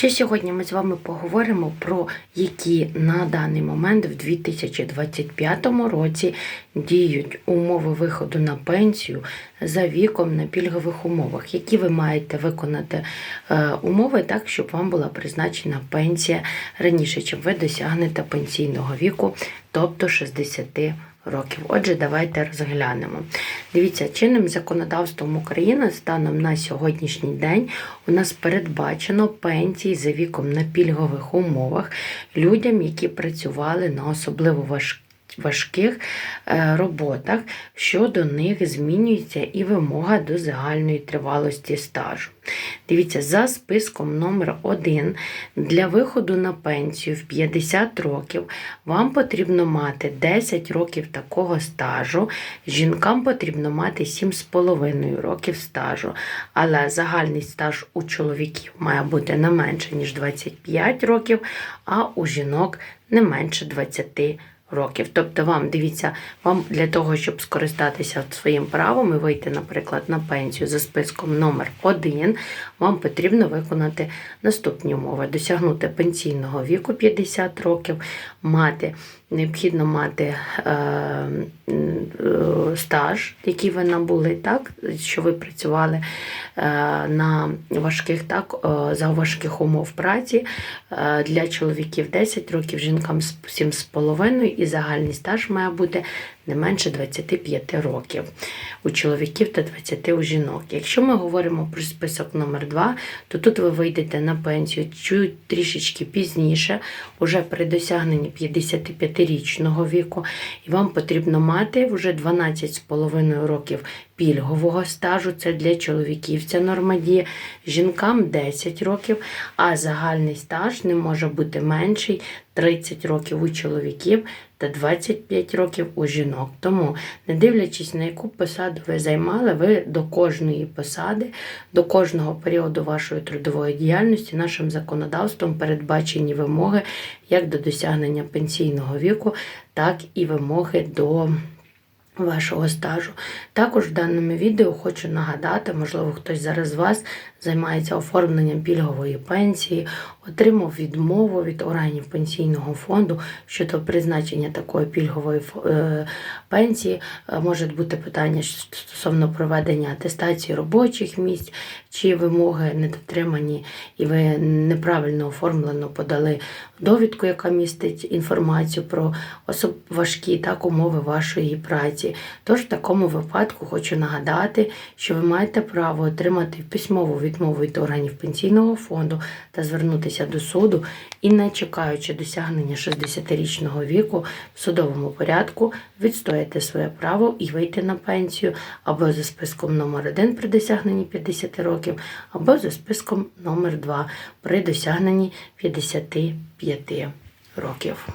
Ще сьогодні ми з вами поговоримо про які на даний момент в 2025 році діють умови виходу на пенсію за віком на пільгових умовах, які ви маєте виконати е, умови так, щоб вам була призначена пенсія раніше, чим ви досягнете пенсійного віку, тобто 60 років. Отже, давайте розглянемо. Дивіться, чинним законодавством України станом на сьогоднішній день у нас передбачено пенсії за віком на пільгових умовах людям, які працювали на особливо важких важких е, роботах, що до них змінюється і вимога до загальної тривалості стажу. Дивіться, за списком номер 1 для виходу на пенсію в 50 років вам потрібно мати 10 років такого стажу, жінкам потрібно мати 7,5 років стажу, але загальний стаж у чоловіків має бути не менше, ніж 25 років, а у жінок не менше 20 років років. Тобто, вам дивіться, вам для того, щоб скористатися своїм правом і вийти, наприклад, на пенсію за списком номер 1 вам потрібно виконати наступні умови: досягнути пенсійного віку 50 років, мати. Необхідно мати е, е, стаж, який ви набули, так, що ви працювали е, на важких, так, е, за важких умов праці. Е, для чоловіків 10 років, жінкам 7,5 і загальний стаж має бути не менше 25 років у чоловіків та 20 у жінок. Якщо ми говоримо про список номер 2 то тут ви вийдете на пенсію чуть трішечки пізніше, уже при досягненні 55-річного віку, і вам потрібно мати вже 12,5 років пільгового стажу, це для чоловіків ця норма діє, жінкам 10 років, а загальний стаж не може бути менший 30 років у чоловіків та 25 років у жінок. Тому, не дивлячись на яку посаду ви займали, ви до кожної посади, до кожного періоду вашої трудової діяльності нашим законодавством передбачені вимоги як до досягнення пенсійного віку, так і вимоги до вашого стажу. Також в даному відео хочу нагадати, можливо, хтось зараз з вас займається оформленням пільгової пенсії, отримав відмову від органів пенсійного фонду щодо призначення такої пільгової е, пенсії. Е, може бути питання стосовно проведення атестації робочих місць, чи вимоги не дотримані, і ви неправильно оформлено подали довідку, яка містить інформацію про особ... важкі так, умови вашої праці. Тож в такому випадку хочу нагадати, що ви маєте право отримати письмову відмову від органів пенсійного фонду та звернутися до суду і, не чекаючи досягнення 60-річного віку, в судовому порядку відстояти своє право і вийти на пенсію або за списком номер 1 при досягненні 50 років, або за списком номер 2 при досягненні 55 років.